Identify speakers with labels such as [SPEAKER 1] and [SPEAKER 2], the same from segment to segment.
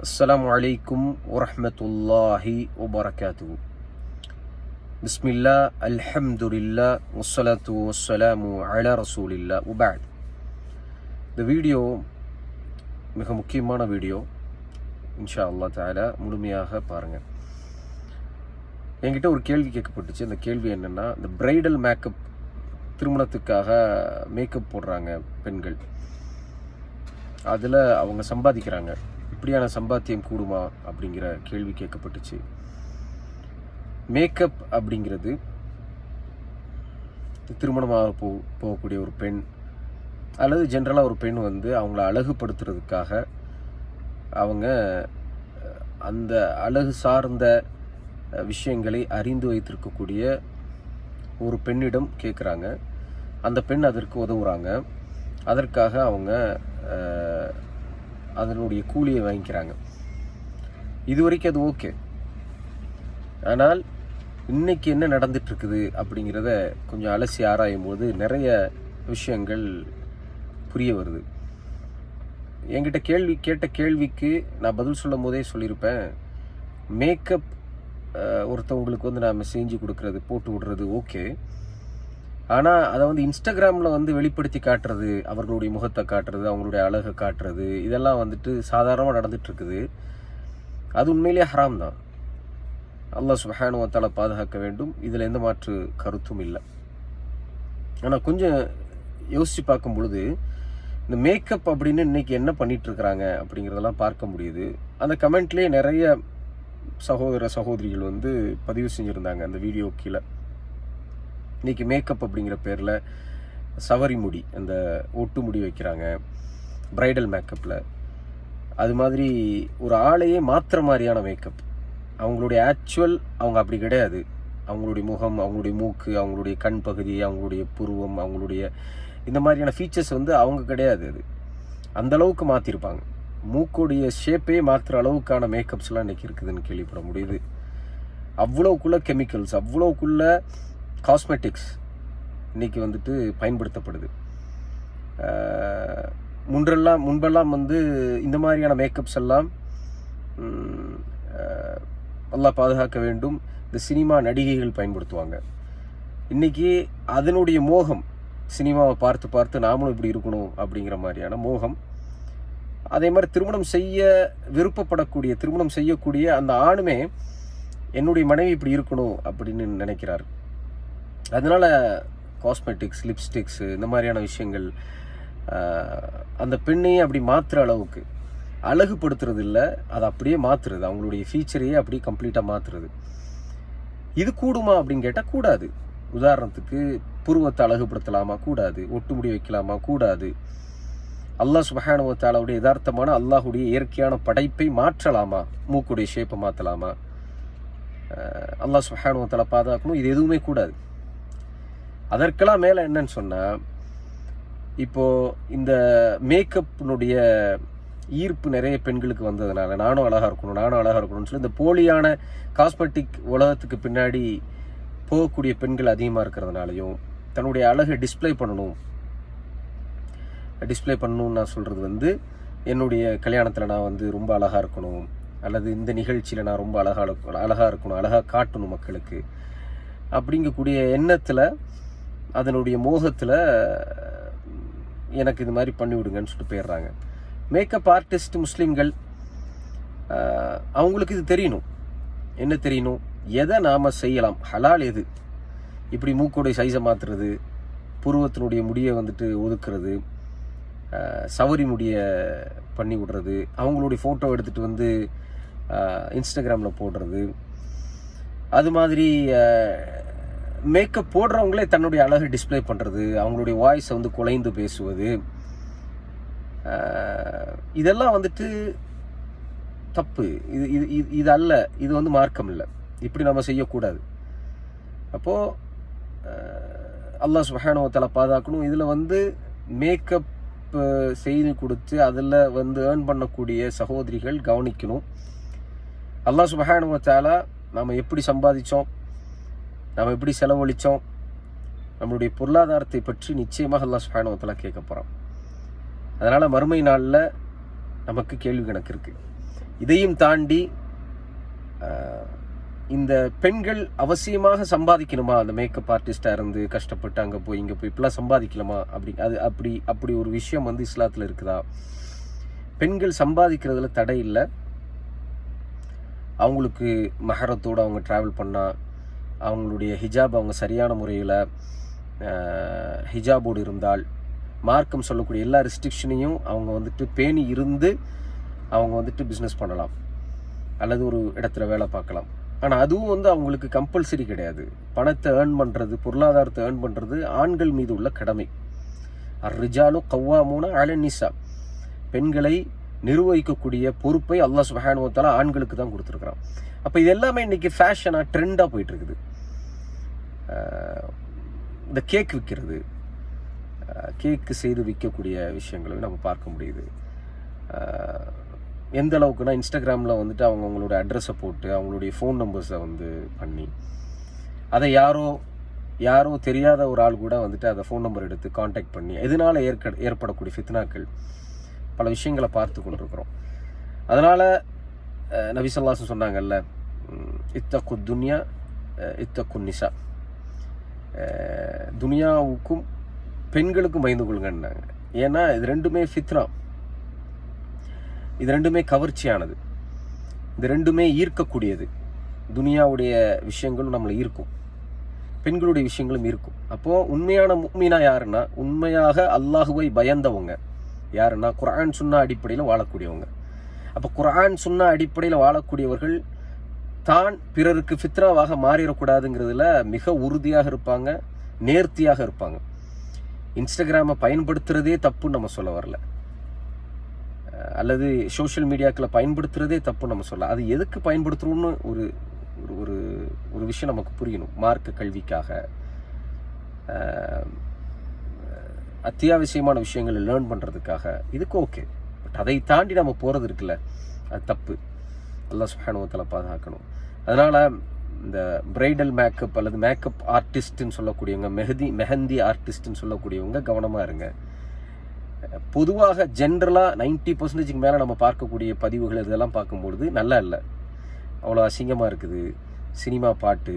[SPEAKER 1] السلام عليكم ورحمة الله وبركاته بسم الله الحمد لله والصلاة والسلام على رسول الله وبعد இந்த வீடியோ மிக முக்கியமான வீடியோ இன்ஷா அல்லாஹ் தாலா முழுமையாக பாருங்கள் என்கிட்ட ஒரு கேள்வி கேட்கப்பட்டுச்சு அந்த கேள்வி என்னென்னா இந்த பிரைடல் மேக்கப் திருமணத்துக்காக மேக்கப் போடுறாங்க பெண்கள் அதில் அவங்க சம்பாதிக்கிறாங்க இப்படியான சம்பாத்தியம் கூடுமா அப்படிங்கிற கேள்வி கேட்கப்பட்டுச்சு. மேக்கப் அப்படிங்கிறது திருமணமாக போ போகக்கூடிய ஒரு பெண் அல்லது ஜென்ரலாக ஒரு பெண் வந்து அவங்கள அழகுபடுத்துறதுக்காக அவங்க அந்த அழகு சார்ந்த விஷயங்களை அறிந்து வைத்திருக்கக்கூடிய ஒரு பெண்ணிடம் கேட்குறாங்க. அந்த பெண் அதற்கு உதவுறாங்க. அதற்காக அவங்க அதனுடைய கூலியை வாங்கிக்கிறாங்க. இது வரைக்கும் அது ஓகே. ஆனால் இன்னைக்கு என்ன நடந்துட்டுருக்குது அப்படிங்கிறத கொஞ்சம் அலசி ஆராயும் போது நிறைய விஷயங்கள் புரிய வருது. என்கிட்ட கேள்வி கேட்ட கேள்விக்கு நான் பதில் சொல்லும் போதே சொல்லியிருப்பேன். மேக்கப் ஒருத்தவங்களுக்கு வந்து நாம் செஞ்சு கொடுக்கறது போட்டு விடுறது ஓகே ஆனால் அதை வந்து இன்ஸ்டாகிராமில் வந்து வெளிப்படுத்தி காட்டுறது அவர்களுடைய முகத்தை காட்டுறது அவங்களுடைய அழகை காட்டுறது இதெல்லாம் வந்துட்டு சாதாரணமாக நடந்துகிட்ருக்குது அது உண்மையிலேயே ஹராம் தான். அல்லா சுபஹானுவத்தால பாதுகாக்க வேண்டும். இதில் எந்த மாற்று கருத்தும் இல்லை. ஆனால் கொஞ்சம் யோசித்து பார்க்கும் பொழுது இந்த மேக்கப் அப்படின்னு இன்னைக்கு என்ன பண்ணிகிட்ருக்குறாங்க அப்படிங்கிறதெல்லாம் பார்க்க முடியுது. அந்த கமெண்ட்லேயே நிறைய சகோதர சகோதரிகள் வந்து பதிவு செஞ்சுருந்தாங்க அந்த வீடியோ கீழே. இன்றைக்கி மேக்கப் அப்படிங்கிற பேரில் சவரி முடி அந்த ஒட்டு முடி வைக்கிறாங்க ப்ரைடல் மேக்கப்பில் அது மாதிரி ஒரு ஆளையே மாத்திர மாதிரியான மேக்கப் அவங்களுடைய ஆக்சுவல் அவங்க அப்படி கிடையாது. அவங்களுடைய முகம் அவங்களுடைய மூக்கு அவங்களுடைய கண் பகுதி அவங்களுடைய புருவம் அவங்களுடைய இந்த மாதிரியான ஃபீச்சர்ஸ் வந்து அவங்க கிடையாது அது. அந்த அளவுக்கு மாற்றிருப்பாங்க மூக்குடைய ஷேப்பே மாற்றுற அளவுக்கான மேக்கப்ஸ்லாம் இன்றைக்கி இருக்குதுன்னு கேள்விப்பட முடியுது. அவ்வளோக்குள்ள கெமிக்கல்ஸ் அவ்வளோக்குள்ள காஸ்மெட்டிக்ஸ் இன்றைக்கி வந்துட்டு பயன்படுத்தப்படுது. முன்றெல்லாம் முன்பெல்லாம் வந்து இந்த மாதிரியான மேக்கப்ஸ் எல்லாம் நல்லா பாதுகாக்க வேண்டும். இந்த சினிமா நடிகைகள் பயன்படுத்துவாங்க. இன்றைக்கி அதனுடைய மோகம் சினிமாவை பார்த்து பார்த்து நாமளும் இப்படி இருக்கணும் அப்படிங்கிற மாதிரியான மோகம். அதே மாதிரி திருமணம் செய்ய விருப்பப்படக்கூடிய திருமணம் செய்யக்கூடிய அந்த ஆணுமே என்னுடைய மனைவி இப்படி இருக்கணும் அப்படின்னு நினைக்கிறார். அதனால் காஸ்மெட்டிக்ஸ் லிப்ஸ்டிக்ஸ் இந்த மாதிரியான விஷயங்கள் அந்த பெண்ணையே அப்படி மாற்றுற அளவுக்கு அழகுபடுத்துறது இல்லை அதை அப்படியே மாற்றுறது அவங்களுடைய ஃபீச்சரையே அப்படியே கம்ப்ளீட்டாக மாற்றுறது இது கூடுமா அப்படின்னு கேட்டால் கூடாது. உதாரணத்துக்கு புருவத்தை அழகுபடுத்தலாமா? கூடாது. ஒட்டு முடி வைக்கலாமா? கூடாது. அல்லாஹ் சுபஹானுவத்தாலாவுடைய யதார்த்தமான அல்லாஹுடைய இயற்கையான படைப்பை மாற்றலாமா? மூக்குடைய ஷேப்பை மாற்றலாமா அல்லாஹ் சுபஹானுவ பாதுகாக்கணும். இது எதுவுமே கூடாது. அதற்கெல்லாம் மேலே என்னன்னு சொன்னால் இப்போ இந்த மேக்கப்பினுடைய ஈர்ப்பு நிறைய பெண்களுக்கு வந்ததுனால நானும் அழகாக இருக்கணும் நானும் அழகாக இருக்கணும்னு சொல்லி இந்த போலியான காஸ்மெட்டிக் உலகத்துக்கு பின்னாடி போகக்கூடிய பெண்கள் அதிகமாக இருக்கிறதுனாலையும் தன்னுடைய அழகை டிஸ்ப்ளே பண்ணணும். டிஸ்ப்ளே பண்ணணும்னு நான் சொல்கிறது வந்து என்னுடைய கல்யாணத்தில் நான் வந்து ரொம்ப அழகாக இருக்கணும் அல்லது இந்த நிகழ்ச்சியில் நான் ரொம்ப அழகாக இருக்கணும் அழகாக இருக்கணும் அழகாக காட்டணும் மக்களுக்கு அப்படிங்கக்கூடிய எண்ணத்தில் அதனுடைய மோகத்தில் எனக்கு இது மாதிரி பண்ணிவிடுங்கன்னு சொல்லிட்டு போயிடுறாங்க. மேக்கப் ஆர்டிஸ்ட் முஸ்லீம்கள் அவங்களுக்கு இது தெரியணும். என்ன தெரியணும்? எதை நாம் செய்யலாம்? ஹலால் எது? இப்படி மூக்கோடைய சைஸை மாற்றுறது புருவத்தினுடைய முடியை வந்துட்டு ஒதுக்குறது சவரி முடியை பண்ணி விடுறது அவங்களுடைய ஃபோட்டோ எடுத்துகிட்டு வந்து இன்ஸ்டாகிராமில் போடுறது அது மாதிரி மேக்கப் போடுறவங்களே தன்னுடைய அழகை டிஸ்ப்ளே பண்ணுறது அவங்களுடைய வாய்ஸை வந்து குலைந்து பேசுவது இதெல்லாம் வந்துட்டு தப்பு. இது இது இது இது அல்ல. இது வந்து மார்க்கம் இல்லை. இப்படி நம்ம செய்யக்கூடாது. அப்போது அல்லாஹ் சுபஹானுவத்தால பாதுகாக்கணும். இதில் வந்து மேக்கப் செய்து கொடுத்து அதில் வந்து ஏர்ன் பண்ணக்கூடிய சகோதரிகள் கவனிக்கணும். அல்லாஹ் சுபஹானுவத்தால நாம் எப்படி சம்பாதிச்சோம்? நாம் எப்படி செலவழித்தோம் நம்மளுடைய பொருளாதாரத்தை பற்றி நிச்சயமாக அல்லாஹ் சுபஹானுவத்தால கேட்க போகிறோம் அதனால் மறுமை நாளில் நமக்கு கேள்வி கணக்கு இருக்குது இதையும் தாண்டி இந்த பெண்கள் அவசியமாக சம்பாதிக்கணுமா? அந்த மேக்கப் ஆர்டிஸ்டாக இருந்து கஷ்டப்பட்டு அங்கே போய் இங்கே போய் இப்படிலாம் சம்பாதிக்கலாமா? அப்படி அது அப்படி அப்படி ஒரு விஷயம் வந்து இஸ்லாத்தில் இருக்குதா? பெண்கள் சம்பாதிக்கிறதுல தடை இல்லை. அவங்களுக்கு மகரத்தோடு அவங்க ட்ராவல் பண்ணால் அவங்களுடைய ஹிஜாப் அவங்க சரியான முறையில் ஹிஜாபோடு இருந்தால் மார்க்கம் சொல்லக்கூடிய எல்லா ரெஸ்ட்ரிக்ஷனையும் அவங்க வந்துட்டு பேணி இருந்து அவங்க வந்துட்டு பிஸ்னஸ் பண்ணலாம். அல்லது ஒரு இடத்துல வேலை பார்க்கலாம். ஆனால் அதுவும் வந்து அவங்களுக்கு கம்பல்சரி கிடையாது. பணத்தை ஏர்ன் பண்ணுறது பொருளாதாரத்தை ஏர்ன் பண்ணுறது ஆண்கள் மீது உள்ள கடமை. அர்ரிஜாலு கவ்வாமூன அலநிசா பெண்களை நிர்வகிக்கக்கூடிய பொறுப்பை அல்லாஹ் சுபஹானுவத்தால ஆண்களுக்கு தான் கொடுத்துருக்குறான். அப்போ இது எல்லாமே இன்றைக்கி ஃபேஷனாக ட்ரெண்டாக போயிட்டுருக்குது இந்த கேக் விற்கிறது கேக்கு செய்து விற்கக்கூடிய விஷயங்களையும் நம்ம பார்க்க முடியுது. எந்த அளவுக்குனா இன்ஸ்டாகிராமில் வந்துட்டு அவங்க அவங்களோட அட்ரஸை போட்டு அவங்களுடைய ஃபோன் நம்பர்ஸை வந்து பண்ணி அதை யாரோ யாரோ தெரியாத ஒரு ஆள் கூட வந்துட்டு அதை ஃபோன் நம்பர் எடுத்து காண்டாக்ட் பண்ணி எதனால் ஏற்க ஏற்படக்கூடிய ஃபித்னாக்கள் பல விஷயங்களை பார்த்து கொண்டிருக்கிறோம். அதனால் நபிசல்லாசன் சொன்னாங்கல்ல இத்தக்கு துன்யா இத்தக்கு நிசா. துனியாவுக்கும் பெண்களுக்கும் பயந்து கொள்ளுங்கன்னாங்க. ஏன்னா இது ரெண்டுமே ஃபித்ரா இது ரெண்டுமே கவர்ச்சியானது. இது ரெண்டுமே ஈர்க்கக்கூடியது. துனியாவுடைய விஷயங்களும் நம்மளை ஈர்க்கும். பெண்களுடைய விஷயங்களும் இருக்கும் அப்போது உண்மையான முக்மீனா யாருன்னா உண்மையாக அல்லாஹுவை பயந்தவங்க. யாருன்னா குரான் சுன்னா அடிப்படையில் வாழக்கூடியவங்க. அப்போ குரான் சுன்னா அடிப்படையில் வாழக்கூடியவர்கள் தான் பிறருக்கு ஃபித்ராவாக மாறிடக்கூடாதுங்கிறதுல மிக உறுதியாக இருப்பாங்க நேர்த்தியாக இருப்பாங்க. இன்ஸ்டாகிராமை பயன்படுத்துகிறதே தப்புன்னு நம்ம சொல்ல வரல. அல்லது சோஷியல் மீடியாக்களை பயன்படுத்துறதே தப்பு நம்ம சொல்ல அது எதுக்கு பயன்படுத்துகிறோம்னு ஒரு ஒரு ஒரு ஒரு விஷயம் நமக்கு புரியணும் மார்க்க கல்விக்காக. அத்தியாவசியமான விஷயங்களை லேர்ன் பண்ணுறதுக்காக இதுக்கு ஓகே பட் அதை தாண்டி நம்ம போகிறது இருக்குல்ல அது தப்பு. அல்லாஹ் சுஹானுவத்தில் பாதுகாக்கணும். அதனால் இந்த பிரைடல் மேக்கப் அல்லது மேக்கப் ஆர்டிஸ்ட்டுன்னு சொல்லக்கூடியவங்க மெஹதி மெஹந்தி ஆர்டிஸ்ட்டுன்னு சொல்லக்கூடியவங்க கவனமாக இருங்க. பொதுவாக ஜென்ரலாக நைன்ட்டி பர்சன்டேஜுக்கு மேலே நம்ம பார்க்கக்கூடிய பதிவுகள் இதெல்லாம் பார்க்கும்பொழுது நல்லா இல்லை. அவ்வளோ அசிங்கமாக இருக்குது. சினிமா பாட்டு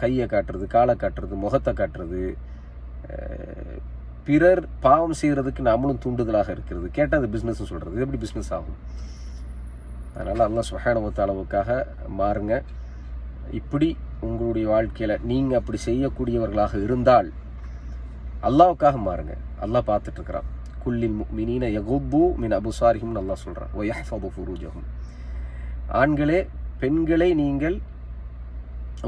[SPEAKER 1] கையை காட்டுறது காலை காட்டுறது முகத்தை காட்டுறது பிறர் பாவம் செய்கிறதுக்கு நாமளும் தூண்டுதலாக இருக்கிறது. கேட்டால் அது பிஸ்னஸ்னு சொல்கிறது இது எப்படி பிஸ்னஸ் ஆகும்? அதனால் அல்லா சுஹானவத்த அளவுக்காக மாறுங்க. இப்படி உங்களுடைய வாழ்க்கையில் நீங்கள் அப்படி செய்யக்கூடியவர்களாக இருந்தால் அல்லாவுக்காக மாறுங்க. அல்லாஹ் பார்த்துட்ருக்குறான். குல்லில் மினீன யகுப்பு மின் அபுசாரிஹும்னு அல்லாஹ் சொல்கிறான் ஓ யஹ்ஃபது ஃபுரூஜஹும். ஆண்களே பெண்களை நீங்கள்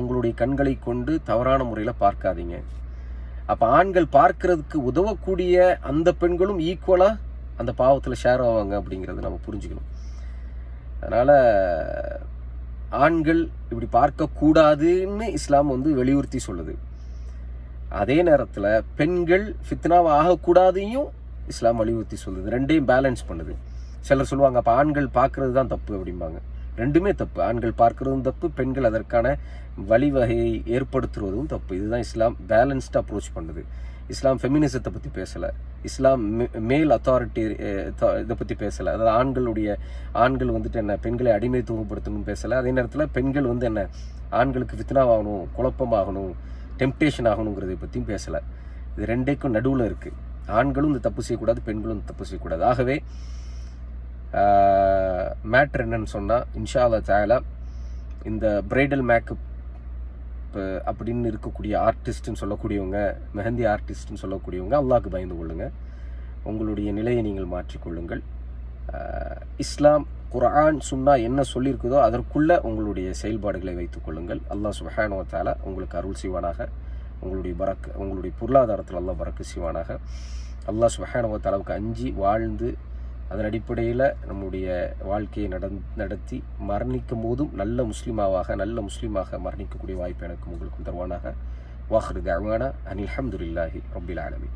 [SPEAKER 1] உங்களுடைய கண்களை கொண்டு தவறான முறையில் பார்க்காதீங்க. அப்போ ஆண்கள் பார்க்கறதுக்கு உதவக்கூடிய அந்த பெண்களும் ஈக்குவலாக அந்த பாவத்தில் ஷேர் ஆவாங்க அப்படிங்கிறத நம்ம புரிஞ்சுக்கணும். அதனால் ஆண்கள் இப்படி பார்க்கக்கூடாதுன்னு இஸ்லாம் வந்து வலியுறுத்தி சொல்லுது. அதே நேரத்தில் பெண்கள் ஃபித்னாவாக ஆகக்கூடாதையும் இஸ்லாம் வலியுறுத்தி சொல்லுது. ரெண்டையும் பேலன்ஸ் பண்ணுது. சிலர் சொல்லுவாங்க அப்போ ஆண்கள் பார்க்குறது தான் தப்பு அப்படிம்பாங்க. ரெண்டுமே தப்பு. ஆண்கள் பார்க்குறதும் தப்பு பெண்கள் அதற்கான வழிவகையை ஏற்படுத்துவதும் தப்பு. இதுதான் இஸ்லாம் பேலன்ஸ்டு அப்ரோச் பண்ணுது. இஸ்லாம் ஃபெமினிசத்தை பற்றி பேசலை. இஸ்லாம் மேல் அத்தாரிட்டி eh, இதை பற்றி பேசலை. அதாவது ஆண்களுடைய ஆண்கள் வந்துட்டு என்ன பெண்களை அடிமைத்துவப்படுத்தணும்னு பேசலை. அதே நேரத்தில் பெண்கள் வந்து என்ன ஆண்களுக்கு வித்னாவாகணும் குழப்பமாகணும் டெம்டேஷன் ஆகணுங்கிறதை பற்றியும் பேசலை. இது ரெண்டைக்கும் நடுவில் இருக்குது ஆண்களும் இந்த தப்பு செய்யக்கூடாது பெண்களும் இந்த தப்பு செய்யக்கூடாது. ஆகவே மேட்ரு என்னன்னு சொன்னால் இன்ஷா அல்லா இந்த பிரைடல் மேக்கப் அப்படின்னு இருக்கக்கூடிய ஆர்டிஸ்ட்னு சொல்லக்கூடியவங்க மெஹந்தி ஆர்டிஸ்ட்னு சொல்லக்கூடியவங்க அல்லாவுக்கு பயந்து கொள்ளுங்கள் உங்களுடைய நிலையை நீங்கள் மாற்றிக்கொள்ளுங்கள் இஸ்லாம் குர்ஆன் சுன்னா என்ன சொல்லியிருக்குதோ அதற்குள்ள உங்களுடைய செயல்பாடுகளை வைத்துக் கொள்ளுங்கள். அல்லாஹ் சுபஹானு உங்களுக்கு அருள் செய்வானாக. உங்களுடைய பறக்கு உங்களுடைய பொருளாதாரத்தில் அல்லாஹ் பறக்கு செய்வானாக. அல்லாஹ் சுஹானுவத்தாலாவுக்கு அஞ்சு அஞ்சி வாழ்ந்து அதன் அடிப்படையில் நம்முடைய வாழ்க்கையை நடந் நடத்தி மரணிக்கும் போதும் நல்ல முஸ்லீமாவாக நல்ல முஸ்லீமாக மரணிக்கக்கூடிய வாய்ப்பு எனக்கு உங்களுக்கும் தருவானாக. வாஹரு தவானா அனில் அஹமதுல்லாஹி ரபில் ஆலமி